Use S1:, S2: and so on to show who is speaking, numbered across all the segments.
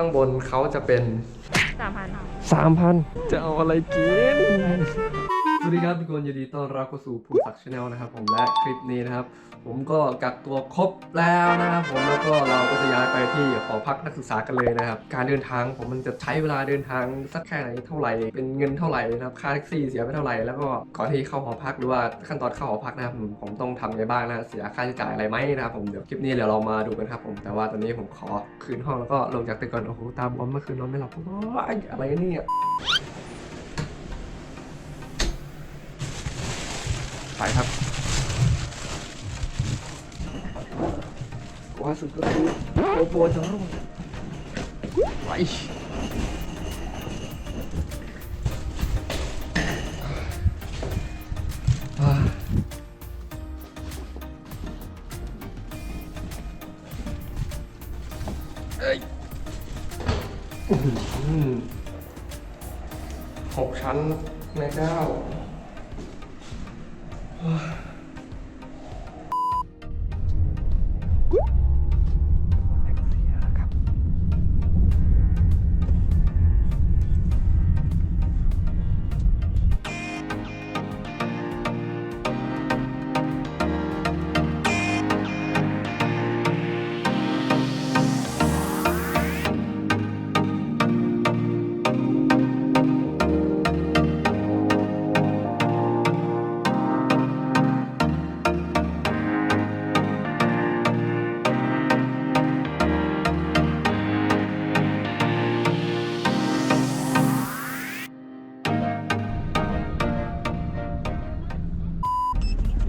S1: ข้างบนเขาจะเป็น
S2: สามพัน
S1: สามพันจะเอาอะไรกินส วัสดีครับทุกคนยินดีต้อนรับเข้าสู่ภูมิศักดิ์ชาแนลนะครับ ผมและคลิปนี้นะครับ ผมก็กักตัวครบแล้วนะครับผมแล้วก็เราก็จะย้ายไปที่หอพักนักศึกษากันเลยนะครับ การเดินทางผมมันจะใช้เวลาเดินทางสักแค่ไหนเท่าไหร่เป็นเงินเท่าไหร่นะครับค่าแท็กซี่เสียไปเท่าไหร่แล้วก็ก่อนที่เข้าหอพักหรือว่าขั้นตอนเข้าหอพักนะครับผมผมต้องทำอะไงบ้างนะเสียค่าใช้จ่ายอะไรไหมนะครับผมเดี๋ยวคลิปนี้เดี๋ยวเรามาดูกันครับผมแต่ว่าตอนนี้ผมขอคืนห้องแล้วก็ลงจากตึกก่อนโอ้โหตาบวมเมื่อคืนนอนไม่หลับโอ้ยอะไรเนี่ย ไปครับว่าสุดก็คือโปโปจะรุ่งไปอ่าเอ้ยอื้อหือหกชั้นแม่เจ้า แ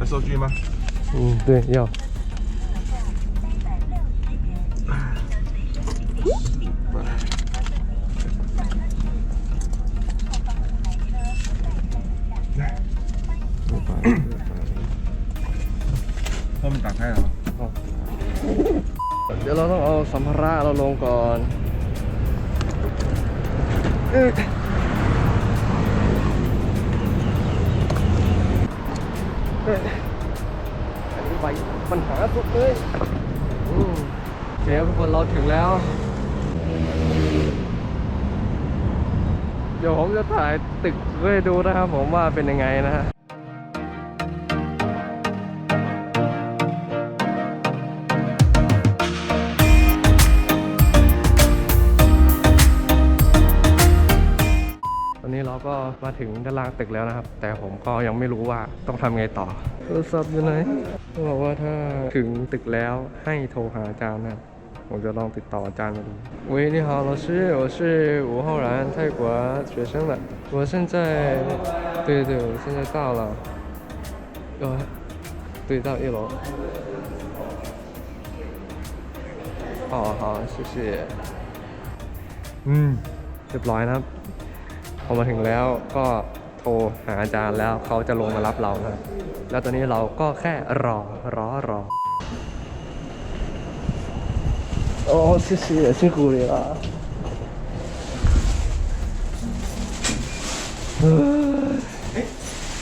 S1: 收
S3: 据吗？
S1: 嗯，对，要。
S3: 后面打开了吗？
S1: เดี๋ยวเราต้องเอาสัมภาระเราลงก่อนเอ้ยเอ้ยอันนี้ใบ ปัญหาสุดเลยเคครับทุกคนเราถึงแล้ว เดี๋ยวผมจะถ่ายตึกให้ดูนะครับผมว่าเป็นยังไงนะฮะตอนนี้เราก็มาถึงด้านล่างตึกแล้วนะครับ แต่ผมก็ยังไม่รู้ว่าต้องทำไงต่อโทรศัพท์อยู่ไหน เขาบอกว่าถ้าถึงตึกแล้วให้โทรหาอาจารย์นะครับผมจะลองติดต่ออาจารย์มาดู喂你好老师我是吴浩然泰国学生的我现在对对我现在到了呃对到一楼哦好谢谢อืมเรียบร้อยนะครับ พอมาถึงแล้วก็ โทรหาอาจารย์แล้วเขาจะลงมารับเรานะแล้วตอนนี้เราก็แค่รอรอรอโอ้谢谢辛苦你了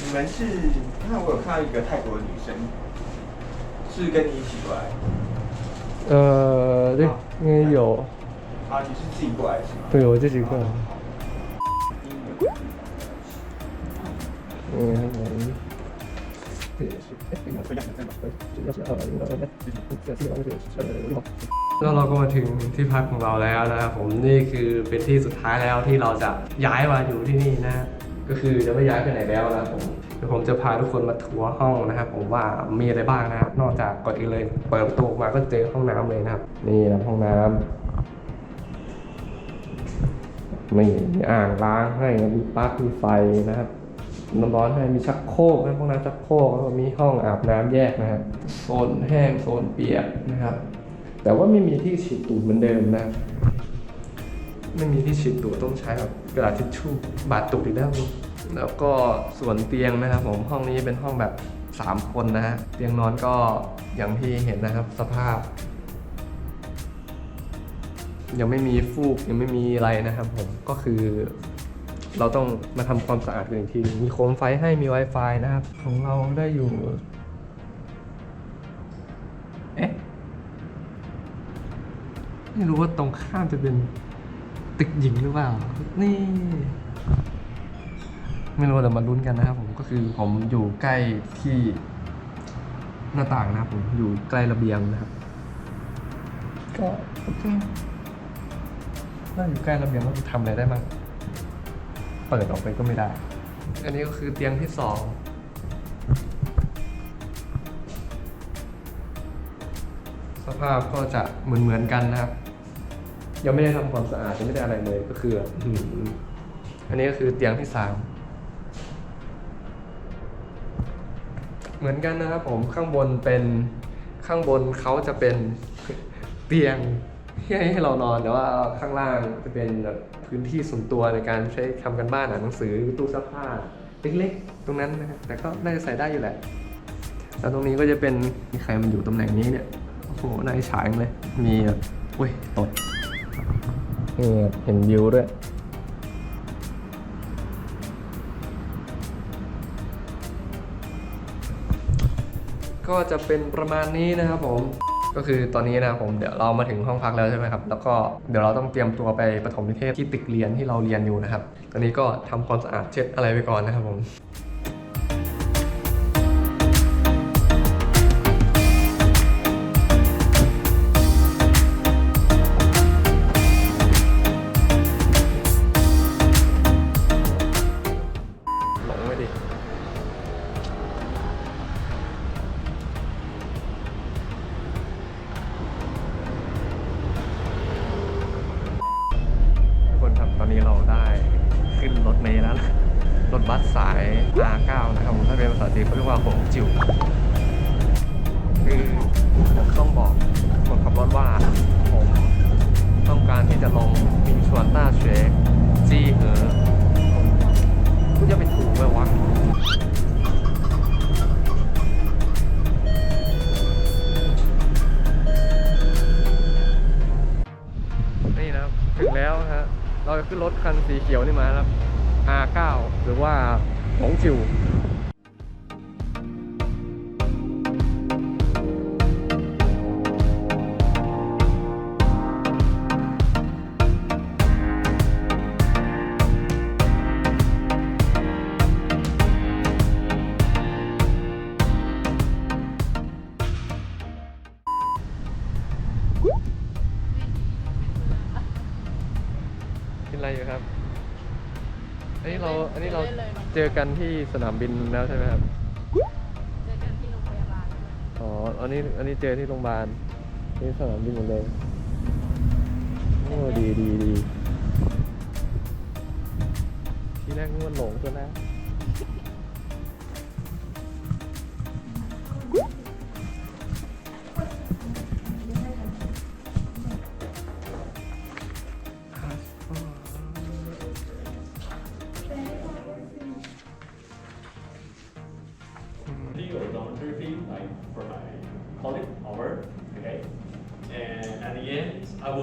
S3: 你们是？那我有看到一个泰国的女生，是跟你一起过来。
S1: 呃对应该有
S3: 啊，你是自己过来是吗？
S1: 对我 นี่ครับผมแล้วเราก็มาถึงที่พักของเราแล้วนะครับผมนี่คือเป็นที่สุดท้ายแล้วที่เราจะย้ายมาอยู่ที่นี่นะก็คือจะไม่ย้ายไปไหนแล้วนะครับผมเดี๋ยวผมจะพาทุกคนมาทัวร์ห้องนะครับผมว่ามีอะไรบ้างนะนอกจากก่อนอื่นเลยเปิดประตูมาก็เจอห้องน้ำเลยนะครับ นี่นะห้องน้ำนี่อ่างล้างให้มีปลั๊กมีไฟนะครับ น้ำร้อนให้มีชักโครกนะห้องน้ำชักโครกแล้วก็มีห้องอาบน้ำแยกนะครับโซนแห้งโซนเปียกนะครับ แต่ว่าไม่มีที่ฉีดตูดเหมือนเดิมนะ ไม่มีที่ฉีดตูดต้องใช้แบบกระดาษทิชชู่บาดตูดอีกแล้วแล้วก็ส่วนเตียงนะครับ ผมห้องนี้เป็นห้องแบบ 3 คนนะฮะเตียงนอนก็อย่างที่เห็นนะครับสภาพ ยังไม่มีฟูกยังไม่มีอะไรนะครับ ผมก็คือ เราต้องมาทำความสะอาดกันอีกที มีโคมไฟให้มี Wi-Fi นะครับ ของเราได้อยู่ เอ๊ะ ไม่รู้ว่าตรงข้ามจะเป็นตึกหญิงหรือเปล่า นี่ ไม่รู้เดี๋ยวมาลุ้นกันนะครับผมก็คือผมอยู่ใกล้ที่หน้าต่างนะครับผมอยู่ใกล้ระเบียงนะครับ ก็โอเคน่าอยู่ใกล้ระเบียงก็ทำอะไรได้บ้าง เปิดออกไปก็ไม่ได้ อันนี้ก็คือเตียงที่สองสภาพก็จะเหมือนเหมือนๆกันนะครับ ยังไม่ได้ทำความสะอาดยังไม่ได้อะไรเลยก็คืออื้อหืออันนี้ก็คือเตียงที่สามเหมือนกันนะครับผมข้างบนเป็นข้างบนเขาจะเป็นเตียง ที่ให้เรานอนแต่ว่าข้างล่างจะเป็นแบบพื้นที่ส่วนตัวในการใช้ทำกันบ้านอ่านหนังสือตู้เสื้อผ้าเล็กๆ ตรงนั้นนะครับแต่ก็น่าจะใส่ได้อยู่แหละแล้วตรงนี้ก็จะเป็นมีใครมันอยู่ตำแหน่งนี้เนี่ยโอ้โหนายฉายเลย มีแบบอุ้ยตดนี่เห็นวิวด้วยก็จะเป็นประมาณนี้นะครับผม ก็คือตอนนี้นะครับผมเดี๋ยวเรามาถึงห้องพักแล้วใช่ไหมครับแล้วก็เดี๋ยวเราต้องเตรียมตัวไปปฐมนิเทศที่ตึกเรียนที่เราเรียนอยู่นะครับ ตอนนี้ก็ทำความสะอาดเช็ดอะไรไปก่อนนะครับผม อนนี้เราได้ขึ้นรถเมล์แล้วนะรถบัสสาย R9 นะครับผมถ้าเป็นภาษาจีนเขาเรียกว่าหงจิ๋วคือผมต้องบอกคนขับรถว่าผมต้องการที่จะลงมินชวนต้าเฉวจีเหอ รถคันสีเขียวนี่มาครับ R9 หรือว่าหงจิว นอะไรอยู่ครับ อันนี้เราอันนี้เราเจอกันที่สนามบินแล้วใช่ไหมครับ
S2: เจอกันที่โรงพยาบาล
S1: อ๋อ อันนี้อันนี้เจอที่โรงพยาบาลนี่สนามบินหมดเลยโอ้ดีดีดีทีแรกนึกว่าหลงซะแล้ว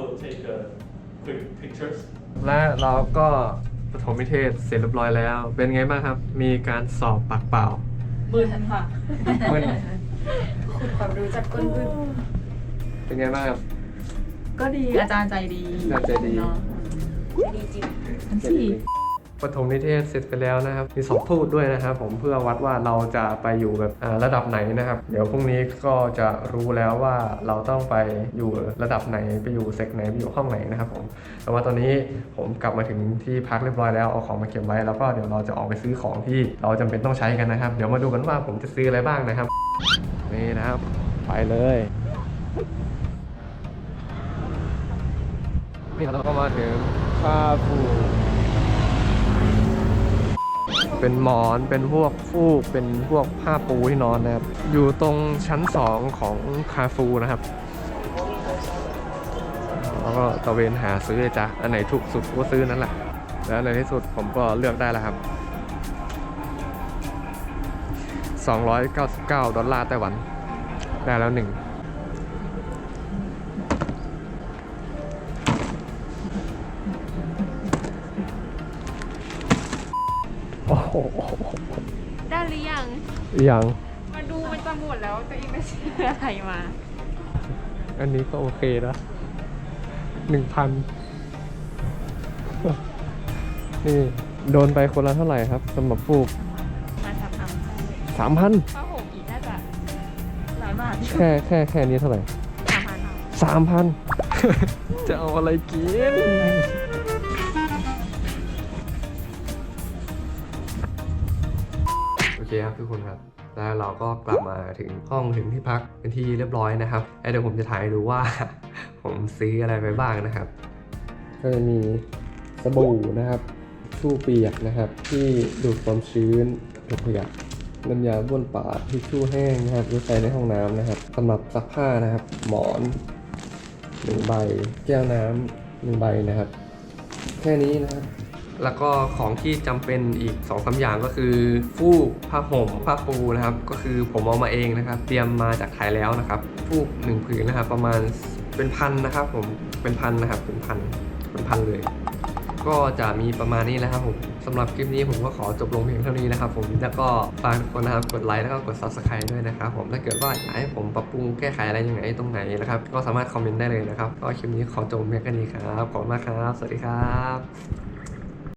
S4: end, I will take a quick pictures
S1: และเราก็ปฐมนิเทศเสร็จเรียบร้อยแล้ว เป็นไงบ้างครับ มีการสอบปากเปล่า
S2: มือทันค่ะ
S1: มึน
S2: คุณความรู้จักก้นบึ้น
S1: เป็นไงบ้างครับ
S2: ก็ดีอาจารย์ใจดี
S1: อาจารย์ใจดี
S2: เนาะดีจริงทั้งสี่
S1: ปฐมนิเทศเสร็จไปแล้วนะครับมีสอบทูตด้วยนะครับผมเพื่อวัดว่าเราจะไปอยู่แบบระดับไหนนะครับ เดี๋ยวพรุ่งนี้ก็จะรู้แล้วว่าเราต้องไปอยู่ระดับไหนไปอยู่เซกไหนไปอยู่ห้องไหนนะครับผมแต่ว่าตอนนี้ผมกลับมาถึงที่พักเรียบร้อยแล้วเอาของมาเก็บไว้แล้วก็เดี๋ยวเราจะออกไปซื้อของที่เราจำเป็นต้องใช้กันนะครับ เดี๋ยวมาดูกันว่าผมจะซื้ออะไรบ้างนะครับนี่นะครับ ไปเลยนี่เราก็มาถึงคาฟู เป็นหมอนเป็นพวกฟูก เป็นพวกผ้าปูที่นอนนะครับ อยู่ตรงชั้นสองของคาฟูนะครับแล้วก็ตะเวนหาซื้อเลยจ้ะอันไหนถูกสุดก็ซื้อนั่นแหละ แล้วในที่สุดผมก็เลือกได้แล้วครับ 299 ดอลลาร์ไต้หวัน ได้แล้วหนึ่ง
S2: ได้หรือยัง
S1: อย่าง
S2: มาดูมันจะหมดแล้วตัวเองได้ซื้ออะไรมา
S1: อันนี้ก็โอเคนะหนึ่งพันนี่ โดนไปคนละเท่าไหร่ครับสำหรับฟูก
S2: มาทำเอา
S1: สามพัน
S2: ผ้าห่มอีกน่าจะหลายบาท
S1: แค่แค่แค่นี้เท่าไหร่
S2: สามพันเอา
S1: สามพัน จะเอาอะไรกิน ครับทุกคนครับ แล้วเราก็กลับมาถึงห้องถึงที่พักเป็นที่เรียบร้อยนะครับเดี๋ยวผมจะถ่ายดูว่า ผมซื้ออะไรไปบ้างนะครับ ก็จะมีสบู่นะครับทู่เปียกนะครับ ที่ดูดความชื้นเก็บขยะน้ำยาบ้วนปากทิชชู่แห้งนะครับไว้ใช้ในห้องน้ำนะครับสำหรับซักผ้านะครับ หมอนหนึ่งใบ แก้วน้ำหนึ่งใบนะครับ แค่นี้นะครับ แล้วก็ของที่จำเป็นอีก2อสาอย่างก็คือฟูกผ้าห่มผ้าปูนะครับ ก็คือผมเอามาเองนะครับ เตรียมมาจากไทยแล้วนะครับ ฟูกหนึ่งผืนนะครับ ประมาณเป็นพันนะครับผมเป็นพันนะครับเป็นพันเป็นพันเลย ก็จะมีประมาณนี้แหละครับผมสำหรับคลิปนี้ผมก็ขอจบลงเพียงเท่านี้นะครับ ผมแล้วก็ฝากทุกคนนะครับกดไลค์แล้วก็กด subscribe ด้วยนะครับ ผมถ้าเกิดว่าอยากให้ผมปรับปรุงแก้ไขอะไรยังไงตรงไหนนะครับ ก็สามารถคอมเมนต์ได้เลยนะครับก็คลิปนี้ขอจบเพียงแค่นี้ครับขอบคุณมากครับ สวัสดีครับ